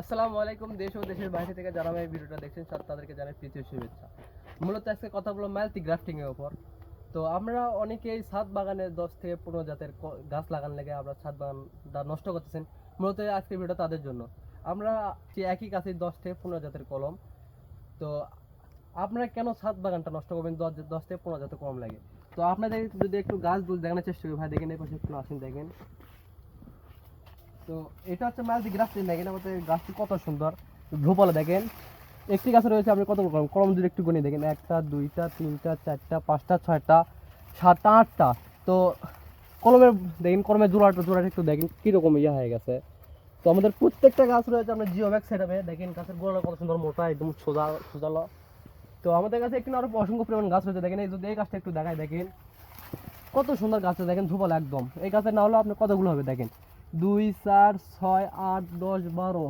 আসসালামু আলাইকুম, দেশ ও দেশের বাইরে থেকে যারা আমার ভিডিওটা দেখছেন সব তাদেরকে জানাই প্রীতীয় শুভেচ্ছা। মূলত আজকে কথা বলব মালতি গ্রাফটিং এর উপর। তো আমরা অনেকেই ছাদ বাগানে দশ থেকে পনেরো জাতের গাছ লাগান লেগে আমরা ছাদ বাগানটা নষ্ট করতেছেন। মূলত আজকে ভিডিও তাদের জন্য। আমরা একই গাছে দশ থেকে পনেরো জাতের কলম, তো আপনারা কেন ছাদ বাগানটা নষ্ট করবেন? দশ দশ থেকে পনেরো জাতের কম লাগে। তো আপনাদের যদি একটু গাছগুলো দেখানোর চেষ্টা করি, ভাই, দেখেন এই পাশে একটু আসেন, দেখেন। তো এটা হচ্ছে মালতি গ্রাফটিং দেখেন, আমাদের গাছটি কত সুন্দর। ঝোপালা দেখেন, একটি গাছে রয়েছে আপনি কত কলম কলম যদি একটু গুনে দেখেন, একটা, দুইটা, তিনটা, চারটা, পাঁচটা, ছয়টা, সাতটা, আটটা। তো কলমের দেখেন, কলমের জোড়াটা জোড়াটা একটু দেখেন, কীরকম ইয়ে হয়ে গেছে। তো আমাদের প্রত্যেকটা গাছ রয়েছে আপনার জিও ব্যাগ সেট দেখেন, গাছের গোড়াটা কত সুন্দর, মোটা, একদম সোজা, সোজালো। তো আমাদের কাছে একটু আরও অসংখ্য পরিমাণ গাছ রয়েছে, দেখেন, এই যদি এই গাছটা একটু দেখায় দেখেন। কত সুন্দর গাছ আছে দেখেন ঝোপালা একদম। এই গাছের না হলে আপনার কতগুলো হবে, দেখেন। দুই, চার, ছয়, আট, দশ, বারো,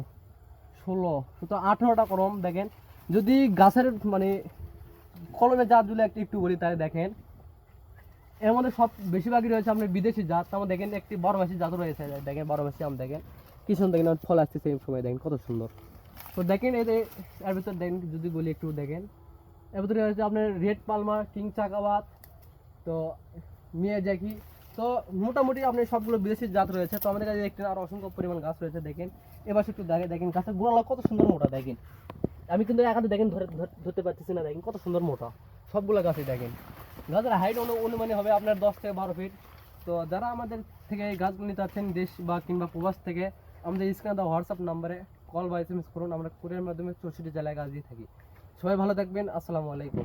ষোলো তো আঠেরোটা কলম, দেখেন। যদি গাছের মানে কলমের জাত যদি একটু একটু বলি, তাহলে দেখেন। এর মধ্যে সব বেশিরভাগই রয়েছে আপনার বিদেশি জাত। মধ্যে দেখেন একটি বড় মাসি জাত রয়েছে, দেখেন, বড় মাসি আম, দেখেন। কি সুন্দর দেখেন ফল আসছে সেই সময়, দেখেন, কত সুন্দর। তো দেখেন এতে এর ভিতর দেখেন, যদি বলি একটু দেখেন। এর ভিতরে রয়েছে আপনার রেড পালমা কিং চাকাবাত তো মিয়াজাকি তো মোটামুটি আপনি সবগুলো বিদেশি জাত রয়েছে। তো আমাদের কাছে একটি আর অসংখ্য পরিমাণ গাছ রয়েছে, দেখেন। এবার একটু দেখে, দেখেন গাছের গোড়ালা কত সুন্দর মোটা, দেখেন। আমি কিন্তু একাতে দেখেন ধরে ধরতে পারতেছি না, দেখেন কত সুন্দর মোটা। সবগুলো গাছই দেখেন। গাছের হাইট অনুমানে হবে আপনার দশ থেকে বারো ফিট তো যারা আমাদের থেকে এই গাছগুলো নিতে চাচ্ছেন দেশ বা কিংবা প্রবাস থেকে, আমাদের স্ক্রিনে দেওয়া হোয়াটসঅ্যাপ নাম্বারে কল বা এস এম এস করুন। আমরা কুরিয়ার মাধ্যমে চৌষট্টি জেলায় গাছ দিয়ে থাকি। সবাই ভালো থাকবেন। আসসালামু আলাইকুম।